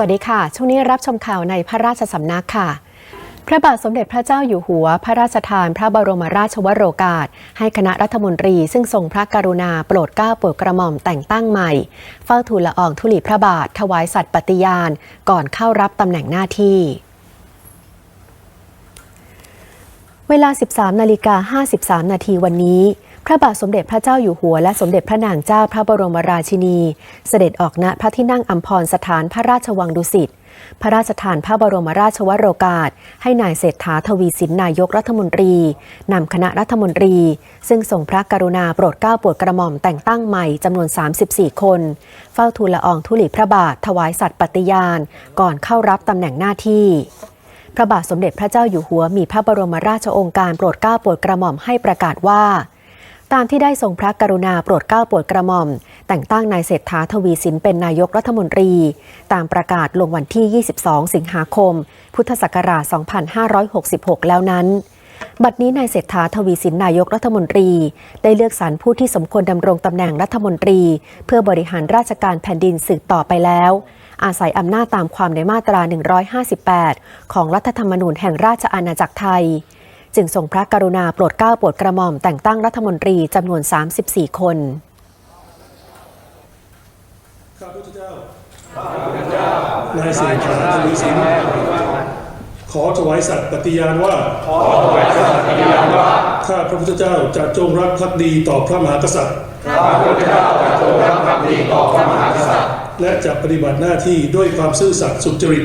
วัสดีค่ะ ช่วงนี้รับชมข่าวในพระราชสำนักค่ะ พระบาทสมเด็จพระเจ้าอยู่หัว พระราชทานพระบรมราชวโรกาส ให้คณะรัฐมนตรี ซึ่งทรงพระกรุณาโปรดเกล้าโปรดกระหม่อมแต่งตั้งใหม่ เฝ้าทูลละอองธุลีพระบาท ถวายสัตย์ปฏิญาณ ก่อนเข้ารับตำแหน่งหน้าที่เวลา 13 นาฬิกา 53 นาทีวันนี้ พระบาทสมเด็จพระเจ้าอยู่หัวและสมเด็จพระนางเจ้าพระบรมราชินี เสด็จออกณพระที่นั่งอัมพรสถานพระราชวังดุสิตพระราชทานพระบรมราชวโรกาส ให้นายเศรษฐาทวีสินนายกรัฐมนตรี นำคณะรัฐมนตรี ซึ่งทรงพระกรุณาโปรดเกล้าโปรดกระหม่อมแต่งตั้งใหม่จำนวน 34 คน เฝ้าทูลละอองธุลีพระบาทถวายสัตย์ปฏิญาณ ก่อนเข้ารับตำแหน่งหน้าที่พระบาทสมเด็จพระเจ้าอยู่หัวมีพระบรมราชโองการโปรดเกล้าโปรดกระหม่อมให้ประกาศว่า ตามที่ได้ทรงพระกรุณาโปรดเกล้าโปรดกระหม่อม แต่งตั้งนายเศรษฐาทวีสินเป็นนายกรัฐมนตรี ตามประกาศลงวันที่ 22 สิงหาคม พุทธศักราช 2566 แล้วนั้น บัดนี้นายเศรษฐาทวีสินนายกรัฐมนตรี ได้เลือกสรรผู้ที่สมควรดำรงตำแหน่งรัฐมนตรี เพื่อบริหารราชการแผ่นดินสืบต่อไปแล้ว อาศัยอำนาจตามความในมาตรา 158 ของรัฐธรรมนูญแห่งราชอาณาจักรไทย จึงทรงพระกรุณาโปรดเกล้าโปรดกระหม่อมแต่งตั้งรัฐมนตรีจำนวน 34 คนข้าพุทธเจ้านายเศรษฐาทวีสินขอถวายสัตย์ปฏิญาณว่าข้าพระพุทธเจ้าจะจงรักภักดีต่อพระมหากษัตริย์ และจะปฏิบัติหน้าที่ด้วยความซื่อสัตย์สุจริต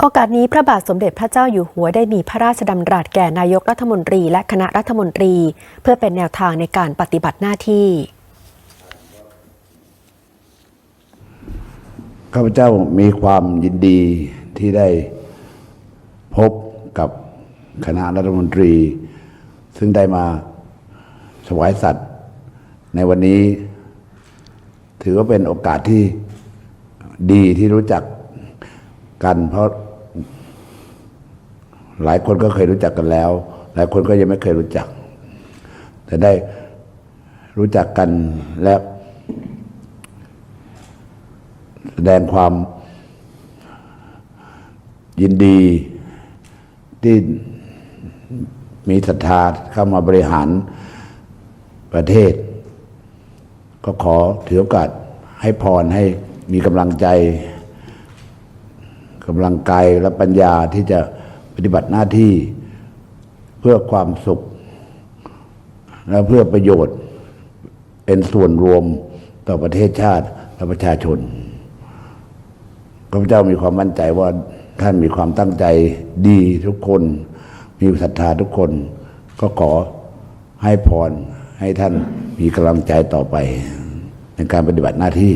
โอกาสนี้พระบาทสมเด็จพระเจ้าอยู่หัวได้มีพระราชดำรัสแก่นายกรัฐมนตรีและคณะรัฐมนตรี เพื่อเป็นแนวทางในการปฏิบัติหน้าที่ ข้าพเจ้ามีความยินดีที่ได้พบกับคณะรัฐมนตรี ซึ่งได้มาถวายสัตว์ในวันนี้ ถือว่าเป็นโอกาสที่ดีที่รู้จักกันเพราะ หลายคนก็เคยรู้จักกันแล้ว หลายคนก็ยังไม่เคยรู้จัก แต่ได้รู้จักกันและแสดงความยินดีที่มีศรัทธาเข้ามาบริหารประเทศ ก็ขอถือโอกาสให้พรให้มีกำลังใจกำลังกายและปัญญาที่จะ ปฏิบัติหน้าที่เพื่อความสุข และเพื่อประโยชน์เป็นส่วนรวมต่อประเทศชาติและประชาชนข้าพเจ้ามีความมั่นใจว่าท่านมีความตั้งใจดีทุกคน มีศรัทธาทุกคน ก็ขอให้พรให้ท่านมีกำลังใจต่อไป ในการปฏิบัติหน้าที่